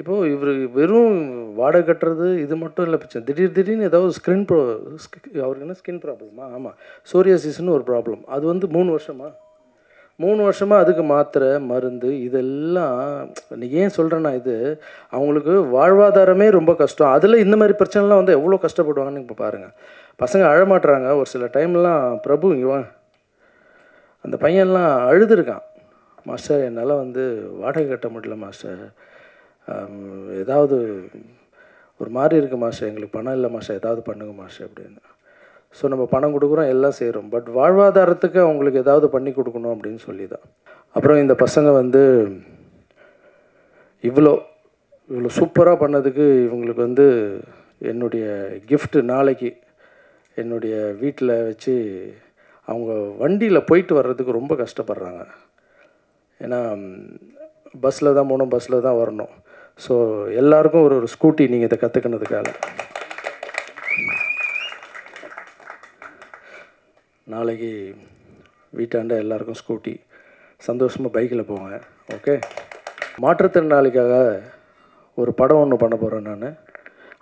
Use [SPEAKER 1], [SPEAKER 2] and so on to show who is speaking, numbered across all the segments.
[SPEAKER 1] இப்போது இவர் வெறும் வாடகை கட்டுறது இது மட்டும் இல்லை பிரச்சனை திடீர் திடீர்னு ஏதாவது ஸ்கின் ப்ரோ அவருக்கு என்ன ஸ்கின் ப்ராப்ளமா ஆமாம் சோரியாசிஸ்னு ஒரு ப்ராப்ளம் அது வந்து மூணு வருஷமா? மூணு வருஷமாக அதுக்கு மாத்திரை மருந்து இதெல்லாம் நீ ஏன் சொல்கிறேன்னா இது அவங்களுக்கு வாழ்வாதாரமே ரொம்ப கஷ்டம். அதில் இந்த மாதிரி பிரச்சனைலாம் வந்து எவ்வளோ கஷ்டப்படுவாங்கன்னு இப்போ பாருங்கள் பசங்க அழமாட்டுறாங்க ஒரு சில டைம்லாம் பிரபு இங்கே வா. அந்த பையன்லாம் அழுதுருக்கான். மாஸ்டர் என்னால் வந்து வாடகை கட்ட முடியல மாஸ்டர். ஏதாவது ஒரு மாதிரி இருக்குது மாஷா எங்களுக்கு பணம் இல்லை மாஷா ஏதாவது பண்ணுங்க மாஷா அப்படின்னு. ஸோ நம்ம பணம் கொடுக்குறோம் எல்லாம் செய்கிறோம் பட் வாழ்வாதாரத்துக்கு அவங்களுக்கு ஏதாவது பண்ணி கொடுக்கணும் அப்படின்னு சொல்லி தான் அப்புறம் இந்த பசங்க வந்து இவ்வளோ இவ்வளோ சூப்பராக பண்ணதுக்கு இவங்களுக்கு வந்து என்னுடைய கிஃப்ட்டு நாளைக்கு என்னுடைய வீட்டில் வச்சு அவங்க வண்டியில் போயிட்டு வர்றதுக்கு ரொம்ப கஷ்டப்படுறாங்க. ஏன்னா பஸ்ஸில் தான் போகணும் பஸ்ஸில் தான் வரணும். ஸோ எல்லாருக்கும் ஒரு ஒரு ஸ்கூட்டி நீங்கள் இதை கற்றுக்கினதுக்காக நாளைக்கு வீட்டாண்ட எல்லாருக்கும் ஸ்கூட்டி. சந்தோஷமாக பைக்கில் போங்க ஓகே? மாற்றுத்திறனாளிக்காக ஒரு படம் ஒன்று பண்ண போகிறேன் நான்.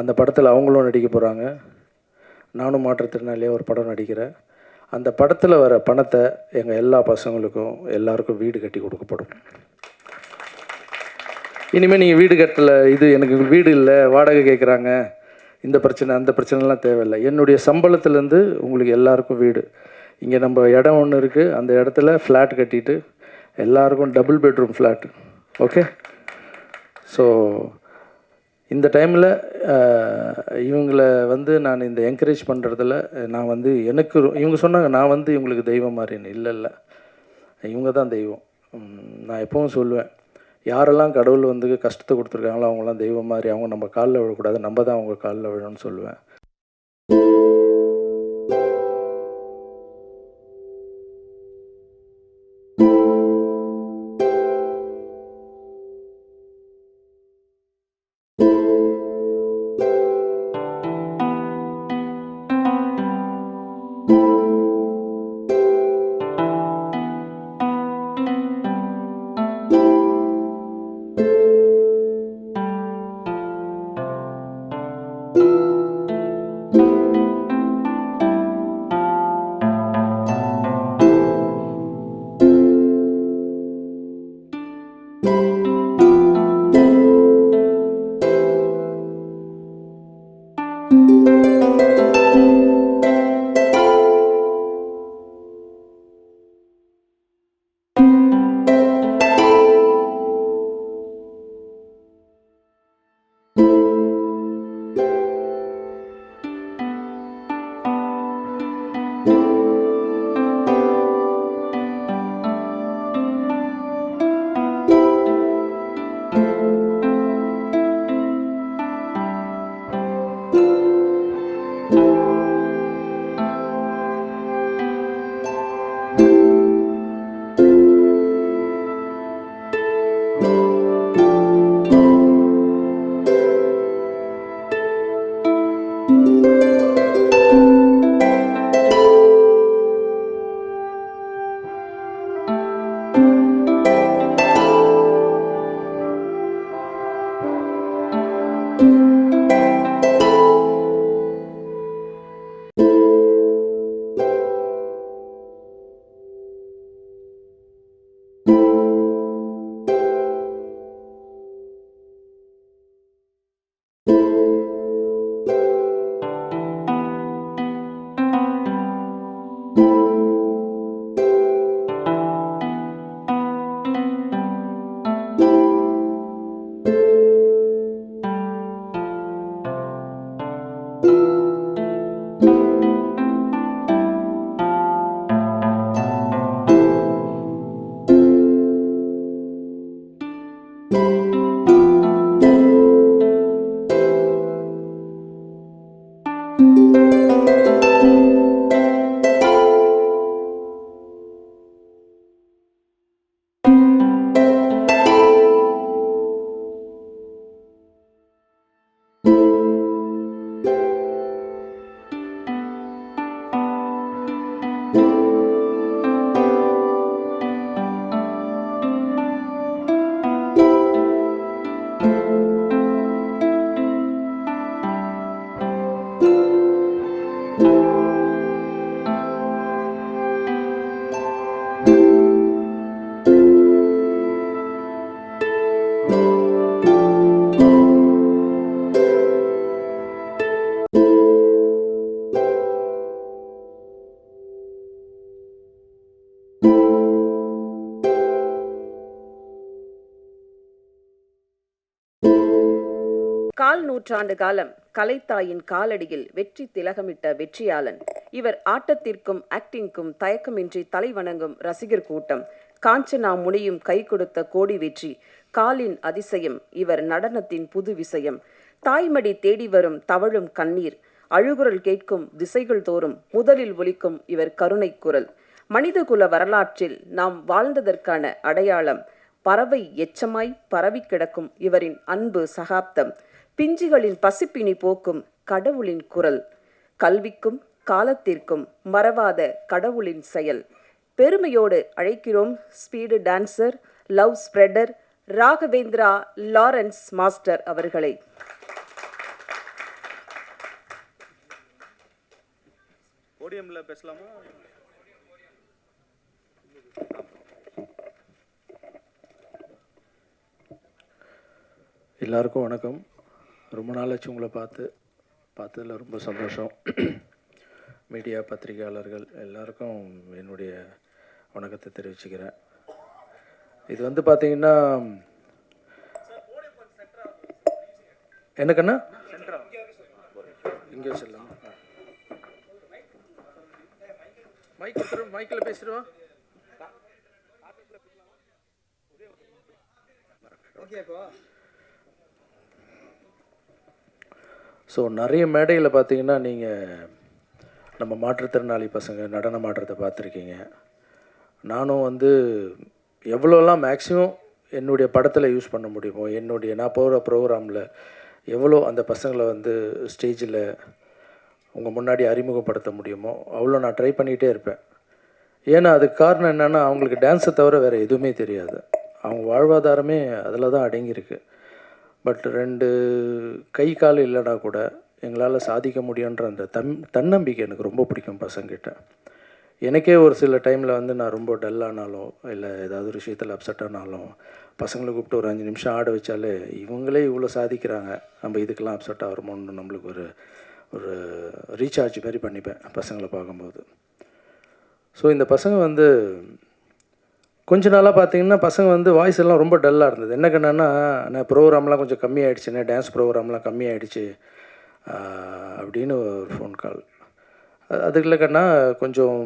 [SPEAKER 1] அந்த படத்தில் அவங்களும் நடிக்க போகிறாங்க நானும் மாற்றுத்திறனாளியாக ஒரு படம் நடிக்கிறேன். அந்த படத்தில் வர பணத்தை எங்கள் எல்லா பசங்களுக்கும் எல்லாருக்கும் வீடு கட்டி கொடுக்கப்படும். இனிமேல் நீங்கள் வீடு கட்டலை இது எனக்கு வீடு இல்லை வாடகை கேட்குறாங்க இந்த பிரச்சனை அந்த பிரச்சனைலாம் தேவையில்லை. என்னுடைய சம்பளத்துலேருந்து உங்களுக்கு எல்லாருக்கும் வீடு. இங்கே நம்ம இடம் ஒன்று இருக்குது அந்த இடத்துல ஃப்ளாட் கட்டிட்டு எல்லாருக்கும் double bedroom flat okay so இந்த டைமில் இவங்கள வந்து நான் இந்த என்கரேஜ் பண்ணுறதுல நான் வந்து எனக்கு இவங்க சொன்னாங்க நான் வந்து இவங்களுக்கு தெய்வம் மாதிரின்னு இல்லை இல்லை. இவங்க தான் தெய்வம். நான் எப்பவும் சொல்லுவேன். யாரெல்லாம் கடவுள் வந்து கஷ்டத்தை கொடுத்துருக்காங்களோ அவங்களாம் தெய்வம் மாதிரி அவங்க நம்ம காலில் விழக்கூடாது நம்ம தான் அவங்க காலில் விழணும்னு சொல்லுவேன்.
[SPEAKER 2] கால் நூற்றாண்டு காலம் கலைத்தாயின் காலடியில் வெற்றி திலகமிட்ட வெற்றியாளன். இவர் ஆட்டத்திற்கும் ஆக்டிங்க்கும் தயக்கமின்றி தலைவணங்கும் ரசிகர் கூட்டம். காஞ்சனா முனியும் கை கொடுத்த கோடி வெற்றி காலின் அதிசயம் இவர் நடனத்தின் புது விஷயம். தாய்மடி தேடி வரும் தவழும் கண்ணீர் அழுகுரல் கேட்கும் திசைகள் தோறும் முதலில் ஒலிக்கும் இவர் கருணை குரல். மனிதகுல வரலாற்றில் நாம் வாழ்ந்ததற்கான அடையாளம் பறவை எச்சமாய் பரவி கிடக்கும் இவரின் அன்பு சகாப்தம். பிஞ்சுகளின் பசிப்பினி போக்கும் கடவுளின் குரல். கல்விக்கும் காலத்திற்கும் மறவாத கடவுளின் செயல். பெருமையோடு அழைக்கிறோம் speed dancer love spreader Raghavendra Lawrence master அவர்களை.
[SPEAKER 3] பேசலாமா?
[SPEAKER 1] எல்லாருக்கும் வணக்கம். ரொம்ப நாளாச்சு உங்களை பார்த்து. பார்த்ததில் ரொம்ப சந்தோஷம். மீடியா பத்திரிகையாளர்கள் எல்லாருக்கும் என்னுடைய வணக்கத்தை தெரிவிச்சுக்கிறேன். இது வந்து பார்த்தீங்கன்னா எனக்குண்ணா இங்கே சொல்லலாம் மைக் மைக்கில் மைக்கில் ஓகே ஸோ நிறைய மேடையில் பார்த்தீங்கன்னா நீங்கள் நம்ம மாற்றுத்திறனாளி பசங்க நடனம் ஆடுறதை பார்த்துருக்கீங்க. நானும் வந்து எவ்வளோலாம் மேக்ஸிமம் என்னுடைய படத்தில் யூஸ் பண்ண முடியுமோ என்னுடைய நான் போகிற ப்ரோக்ராமில் எவ்வளோ அந்த பசங்களை வந்து ஸ்டேஜில் உங்கள் முன்னாடி அறிமுகப்படுத்த முடியுமோ அவ்வளோ நான் ட்ரை பண்ணிகிட்டே இருப்பேன். ஏன்னா அதுக்கு காரணம் என்னென்னா அவங்களுக்கு டான்ஸை தவிர வேறு எதுவுமே தெரியாது. அவங்க வாழ்வாதாரமே அதில் தான் அடங்கியிருக்கு. பட் ரெண்டு கை கால் இல்லைனா கூட எங்களால் சாதிக்க முடியுன்ற அந்த தன் தன்னம்பிக்கை எனக்கு ரொம்ப பிடிக்கும் பசங்கிட்ட. எனக்கே ஒரு சில டைமில் வந்து நான் ரொம்ப டல்லானாலோ இல்லை ஏதாவது ஒரு விஷயத்தில் அப்செட் ஆனாலும் பசங்களை கூப்பிட்டு ஒரு அஞ்சு நிமிஷம் ஆட வச்சாலே இவங்களே இவ்வளோ சாதிக்கிறாங்க நம்ம இதுக்கெல்லாம் அப்செட் ஆகிறோமோன்னு நம்மளுக்கு ஒரு ஒரு ரீசார்ஜ் மாதிரி பண்ணிப்பேன் பசங்களை பார்க்கும்போது. ஸோ இந்த பசங்க வந்து கொஞ்ச நாளாக பார்த்தீங்கன்னா பசங்க வந்து வாய்ஸ் எல்லாம் ரொம்ப டல்லாக இருந்தது. என்ன கண்ணா நான் ப்ரோக்ராம்லாம் கொஞ்சம் கம்மியாயிடுச்சுண்ணே டான்ஸ் ப்ரோக்ராம்லாம் கம்மியாயிடுச்சு அப்படின்னு ஒரு ஃபோன் கால் அதுக்கு இல்லைக்கண்ணா கொஞ்சம்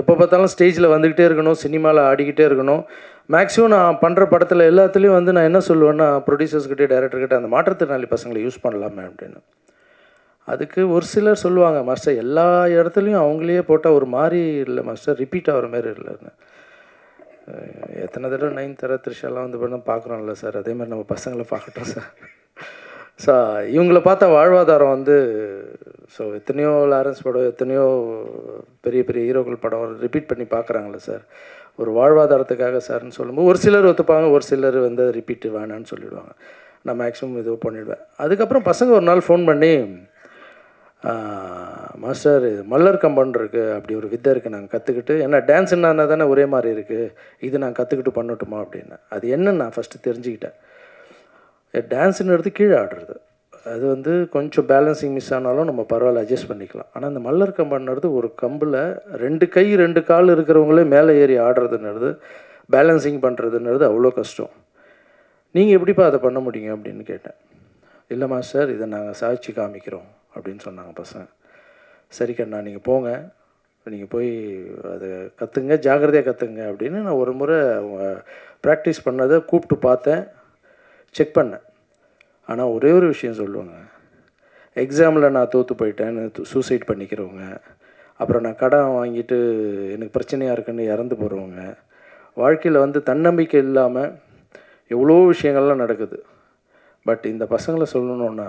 [SPEAKER 1] எப்போ பார்த்தாலும் ஸ்டேஜில் வந்துக்கிட்டே இருக்கணும் சினிமாவில் ஆடிக்கிட்டே இருக்கணும். மேக்ஸிமம் நான் பண்ணுற படத்தில் எல்லாத்துலேயும் வந்து நான் என்ன சொல்லுவேன்னா ப்ரொடியூசர்ஸ்கிட்டே டேரக்டர்கிட்ட அந்த மாற்றுத்திறனாளி பசங்களை யூஸ் பண்ணலாமே அப்படின்னு. அதுக்கு ஒரு சிலர் சொல்லுவாங்க மாஸ்டர் எல்லா இடத்துலையும் அவங்களே போட்டால் ஒரு மாதிரி இல்லை மாஸ்டர் ரிப்பீட் ஆகிற மாதிரி இல்லைன்னு எத்தனை தடவை நைன் தர த்ரிஷாலாம் வந்து பண்ண பார்க்குறோம்ல சார். அதே மாதிரி நம்ம பசங்களை பார்க்கட்டும் சார். ஸோ இவங்கள பார்த்தா வாழ்வாதாரம் வந்து ஸோ எத்தனையோ லாரன்ஸ் படம் எத்தனையோ பெரிய பெரிய ஹீரோக்கள் படம் ரிப்பீட் பண்ணி பார்க்குறாங்களே சார். ஒரு வாழ்வாதாரத்துக்காக சார்னு சொல்லும்போது ஒரு சிலர் ஒத்துப்பாங்க ஒரு சிலர் வந்து ரிப்பீட்டு வேணான்னு சொல்லிடுவாங்க. நான் மேக்ஸிமம் இது பண்ணிவிடுவேன் அதுக்கப்புறம் பசங்க ஒரு நாள் ஃபோன் பண்ணி மாஸ்டர் இது மல்லர் கம்பன் இருக்குது அப்படி ஒரு வித்தை இருக்குது நாங்கள் கற்றுக்கிட்டு ஏன்னா டான்ஸ் என்னன்னா தானே ஒரே மாதிரி இருக்குது இது நான் கற்றுக்கிட்டு பண்ணட்டுமா அப்படின்னு. அது என்னன்னு நான் ஃபஸ்ட்டு தெரிஞ்சுக்கிட்டேன். டான்ஸுன்னு எடுத்து கீழே ஆடுறது. அது வந்து கொஞ்சம் பேலன்சிங் மிஸ் ஆனாலும் நம்ம பரவாயில்ல அட்ஜஸ்ட் பண்ணிக்கலாம். ஆனால் இந்த மல்லர் கம்பன்றது ஒரு கம்பில் ரெண்டு கை ரெண்டு கால் இருக்கிறவங்களே மேலே ஏறி ஆடுறதுன்றது பேலன்சிங் பண்ணுறதுன்றது அவ்வளோ கஷ்டம். நீங்கள் எப்படிப்பா அதை பண்ண முடியும் அப்படின்னு கேட்டேன். இல்லை மாஸ்டர் இதை நாங்கள் சாதிச்சு காமிக்கிறோம் அப்படின்னு சொன்னாங்க பசங்க. சரி கண்ணா நீங்கள் போங்க. நீங்கள் போய் அதை கற்றுங்க ஜாக்கிரதையாக கற்றுங்க அப்படின்னு நான் ஒரு முறை அவங்க ப்ராக்டிஸ் பண்ணதை கூப்பிட்டு பார்த்தேன். செக் பண்ணேன். ஆனால் ஒரே ஒரு விஷயம் சொல்லுவாங்க. எக்ஸாமில் நான் தோற்று போயிட்டேன்னு சூசைட் பண்ணிக்கிறவங்க. அப்புறம் நான் கடன் வாங்கிட்டு எனக்கு பிரச்சனையாக இருக்குன்னு இறந்து போகிறவங்க வாழ்க்கையில் வந்து தன்னம்பிக்கை இல்லாமல் எவ்வளோ விஷயங்கள்லாம் நடக்குது. பட் இந்த பசங்களை சொல்லணுன்னா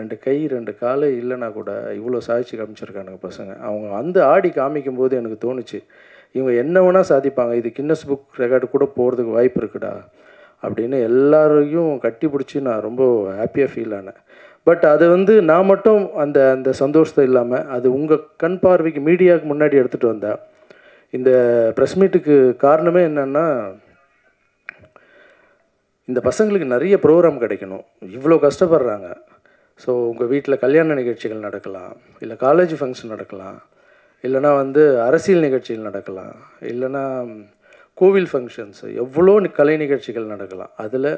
[SPEAKER 1] ரெண்டு கை ரெண்டு கால் இல்லைன்னா கூட இவ்வளோ சாதிச்சு காமிச்சிருக்கானுங்க பசங்க. அவங்க வந்து ஆடி காமிக்கும் போது எனக்கு தோணுச்சு இவங்க என்ன வேணால் சாதிப்பாங்க இது கின்னஸ் புக் ரெக்கார்டு கூட போகிறதுக்கு வாய்ப்பு இருக்குடா அப்படின்னு எல்லாரையும் கட்டி பிடிச்சி நான் ரொம்ப ஹாப்பியாக ஃபீல் ஆனேன். பட் அது வந்து நான் மட்டும் அந்த அந்த சந்தோஷத்தை இல்லாமல் அது உங்கள் கண் பார்வைக்கு மீடியாவுக்கு முன்னாடி எடுத்துகிட்டு வந்தேன் இந்த ப்ரெஸ் மீட்டுக்கு காரணமே என்னென்னா இந்த பசங்களுக்கு நிறைய ப்ரோக்ராம் கிடைக்கணும். இவ்வளோ கஷ்டப்படுறாங்க. ஸோ உங்கள் வீட்டில் கல்யாண நிகழ்ச்சிகள் நடக்கலாம் இல்லை காலேஜ் ஃபங்க்ஷன் நடக்கலாம் இல்லைனா வந்து அரசியல் நிகழ்ச்சிகள் நடக்கலாம் இல்லைனா கோவில் ஃபங்க்ஷன்ஸ் எவ்வளோ கலை நிகழ்ச்சிகள் நடக்கலாம் அதில்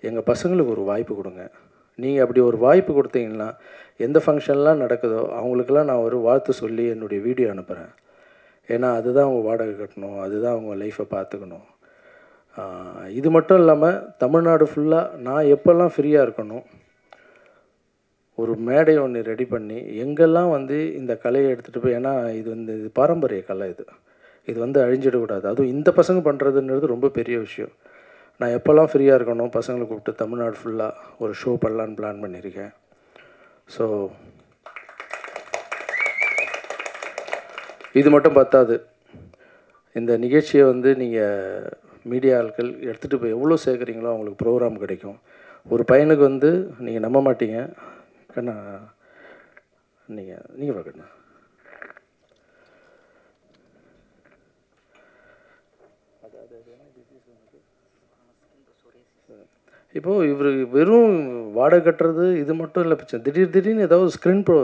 [SPEAKER 1] எங்கள் பசங்களுக்கு ஒரு வாய்ப்பு கொடுங்க. நீங்கள் அப்படி ஒரு வாய்ப்பு கொடுத்தீங்கன்னா எந்த ஃபங்க்ஷன்லாம் நடக்குதோ அவங்களுக்கெல்லாம் நான் ஒரு வாழ்த்து சொல்லி என்னுடைய வீடியோ அனுப்புகிறேன் ஏன்னா அதுதான் அவங்க வாடகை கட்டணும் அதுதான் அவங்க லைஃப்பை பார்த்துக்கணும் இது மட்டும் இல்லாமல் தமிழ்நாடு ஃபுல்லாக நான் எப்போல்லாம் ஃப்ரீயாக இருக்கணும் ஒரு மேடை ஒன்று ரெடி பண்ணி எங்கெல்லாம் வந்து இந்த கலையை எடுத்துகிட்டு போய் ஏன்னா இது வந்து இது பாரம்பரிய கலை இது. இது வந்து அழிஞ்சிடக்கூடாது. அதுவும் இந்த பசங்க பண்ணுறதுன்றது ரொம்ப பெரிய விஷயம். நான் எப்போல்லாம் ஃப்ரீயாக இருக்கணும் பசங்களை கூப்பிட்டு தமிழ்நாடு ஃபுல்லாக ஒரு ஷோ பண்ணலான்னு பிளான் பண்ணியிருக்கேன் ஸோ இது மட்டும் பத்தாது. இந்த நிகழ்ச்சியை வந்து நீங்கள் மீடியா ஆட்கள் எடுத்துகிட்டு போய் எவ்வளோ சேர்க்குறீங்களோ அவங்களுக்கு ப்ரோக்ராம் கிடைக்கும். ஒரு பையனுக்கு வந்து நீங்கள் நம்ப மாட்டீங்க. கண்ணா நீங்கள் நீங்கள் பார்க்கண்ணா இப்போது இவர் வெறும் வாடகை கட்டுறது இது மட்டும் இல்லை பிரச்சனை திடீர் திடீர்னு ஏதாவது ஸ்கின் ப்ரோ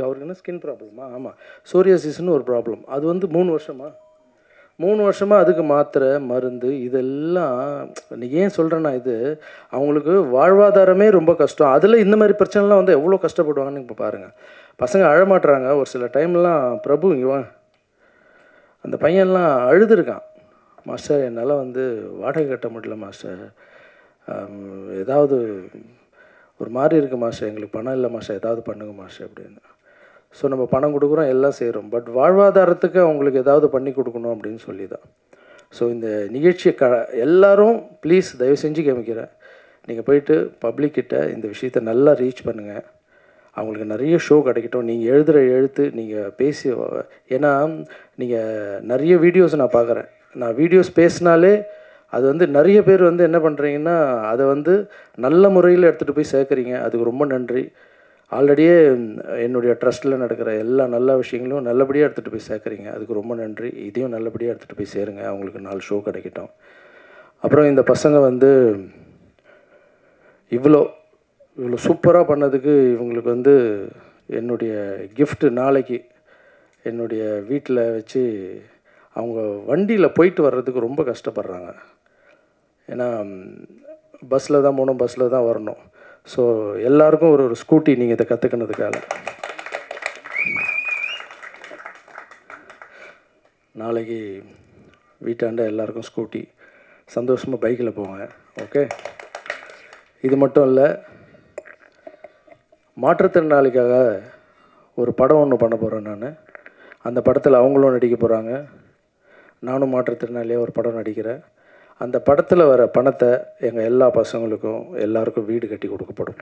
[SPEAKER 1] அவருக்கு என்ன? ஸ்கின் ப்ராப்ளமா ஆமாம் சோரியாசிஸ்னு ஒரு ப்ராப்ளம் அது வந்து மூணு வருஷமா? மூணு வருஷமாக அதுக்கு மாத்திரை மருந்து இதெல்லாம் நீ ஏன் சொல்கிறேன்னா இது அவங்களுக்கு வாழ்வாதாரமே ரொம்ப கஷ்டம். அதில் இந்த மாதிரி பிரச்சனைலாம் வந்து எவ்வளோ கஷ்டப்படுவாங்கன்னு இப்போ பாருங்கள் பசங்க அழமாட்டுறாங்க ஒரு சில டைம்லாம் பிரபு இங்கே அந்த பையன்லாம் அழுதுருக்கான். மாஸ்டர் என்னால் வந்து வாடகை கட்ட முடியல மாஸ்டர். ஏதாவது ஒரு மாதிரி இருக்குது மாஸ்டர். எங்களுக்கு பணம் இல்லை மாஸ்டர். ஏதாவது பண்ணுங்க மாஸ்டர் அப்படின்னு. ஸோ நம்ம பணம் கொடுக்குறோம் எல்லாம் செய்கிறோம் பட் வாழ்வாதாரத்துக்கு அவங்களுக்கு ஏதாவது பண்ணி கொடுக்கணும் அப்படின்னு சொல்லி தான் ஸோ இந்த நிகழ்ச்சியை க எல்லோரும் ப்ளீஸ் தயவு செஞ்சு கேமிக்கிறேன். நீங்கள் போயிட்டு பப்ளிக்கிட்ட இந்த விஷயத்தை நல்லா ரீச் பண்ணுங்கள் அவங்களுக்கு நிறைய ஷோ கிடைக்கட்டும். நீங்கள் எழுதுகிற எழுத்து நீங்கள் பேசி ஏன்னா நீங்கள் நிறைய வீடியோஸ் நான் பார்க்குறேன். நான் வீடியோஸ் பேசினாலே அது வந்து நிறைய பேர் வந்து என்ன பண்ணுறீங்கன்னா அதை வந்து நல்ல முறையில் எடுத்துகிட்டு போய் சேர்க்குறீங்க. அதுக்கு ரொம்ப நன்றி. ஆல்ரெடியே என்னுடைய ட்ரஸ்ட்டில் நடக்கிற எல்லா நல்ல விஷயங்களும் நல்லபடியாக எடுத்துகிட்டு போய் சேர்க்குறீங்க. அதுக்கு ரொம்ப நன்றி. இதையும் நல்லபடியாக எடுத்துகிட்டு போய் சேருங்க. அவங்களுக்கு நாலு ஷோ கிடைக்கட்டும். அப்புறம் இந்த பசங்க வந்து இவ்வளோ இவ்வளோ சூப்பராக பண்ணதுக்கு இவங்களுக்கு வந்து என்னுடைய கிஃப்ட்டு நாளைக்கு என்னுடைய வீட்டில் வச்சு அவங்க வண்டியில் போயிட்டு வர்றதுக்கு ரொம்ப கஷ்டப்படுறாங்க. ஏன்னா பஸ்ஸில் தான் போகணும் பஸ்ஸில் தான் வரணும். ஸோ எல்லாருக்கும் ஒரு ஒரு ஸ்கூட்டி நீங்கள் இதை கற்றுக்கினதுக்காக நாளைக்கு வீட்டாண்ட எல்லாருக்கும் ஸ்கூட்டி சந்தோஷமாக பைக்கில் போங்க ஓகே இது மட்டும் இல்லை மாற்றுத்திறனாளிக்காக ஒரு படம் ஒன்று பண்ண போகிறேன் நான். அந்த படத்தில் அவங்களும் நடிக்க போகிறாங்க நானும் மாற்றுத்திறனாளியாக ஒரு படம் நடிக்கிறேன். அந்த படத்தில் வர பணத்தை எங்கள் எல்லா பசங்களுக்கும் எல்லாருக்கும் வீடு கட்டி கொடுக்கப்படும்.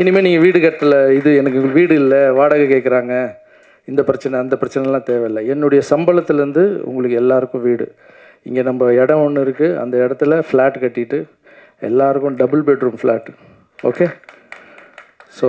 [SPEAKER 1] இனிமேல் நீங்கள் வீடு கட்டலை இது எனக்கு வீடு இல்லை வாடகை கேட்குறாங்க இந்த பிரச்சனை அந்த பிரச்சனைலாம் தேவையில்லை. என்னுடைய சம்பளத்துலேருந்து உங்களுக்கு எல்லாருக்கும் வீடு. இங்கே நம்ம இடம் ஒன்று இருக்குது அந்த இடத்துல ஃப்ளாட் கட்டிட்டு எல்லாருக்கும் double bedroom flat okay so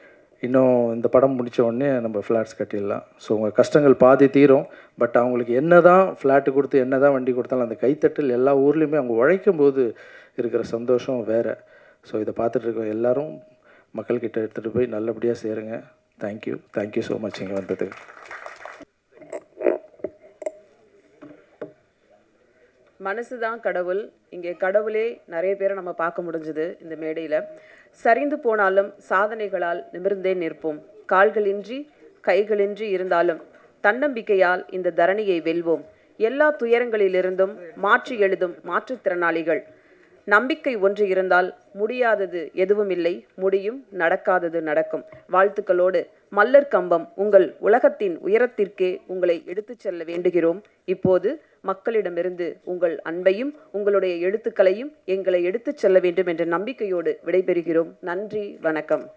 [SPEAKER 1] இன்னும் இந்த படம் முடித்த உடனே நம்ம ஃப்ளாட்ஸ் கட்டிடலாம். ஸோ உங்கள் கஷ்டங்கள் பாதி தீரும். பட் அவங்களுக்கு என்ன தான் ஃப்ளாட்டு கொடுத்து என்ன தான் வண்டி கொடுத்தாலும் அந்த கைத்தட்டல் எல்லா ஊர்லேயுமே அவங்க உழைக்கும் போது இருக்கிற சந்தோஷம் வேறு. ஸோ இதை பார்த்துட்டு இருக்க எல்லாரும் மக்கள்கிட்ட எடுத்துகிட்டு போய் நல்லபடியாக சேருங்க. தேங்க்யூ தேங்க்யூ ஸோ மச் இங்கே வந்ததுக்கு.
[SPEAKER 2] மனசு தான் கடவுள். இங்கே கடவுளே நிறைய பேரை நம்ம பார்க்க முடிஞ்சுது இந்த மேடையில். சரிந்து போனாலும் சாதனைகளால் நிமிர்ந்தே நிற்போம். கால்களின்றி கைகளின்றி இருந்தாலும் தன்னம்பிக்கையால் இந்த தரணியை வெல்வோம். எல்லா துயரங்களிலிருந்தும் மாற்றி எழுதும் மாற்றுத்திறனாளிகள் நம்பிக்கை ஒன்று இருந்தால் முடியாதது எதுவும் இல்லை முடியும் நடக்காதது நடக்கும். வாழ்த்துக்களோடு மல்லர் கம்பம் உங்கள் உலகத்தின் உயரத்திற்கே உங்களை எடுத்துச் செல்ல வேண்டுகிறோம். இப்போது மக்களிடமிருந்து உங்கள் அன்பையும் உங்களுடைய எழுத்துக்களையும் எங்களை எடுத்துச் செல்ல வேண்டும் என்ற நம்பிக்கையோடு விடைபெறுகிறோம். நன்றி வணக்கம்.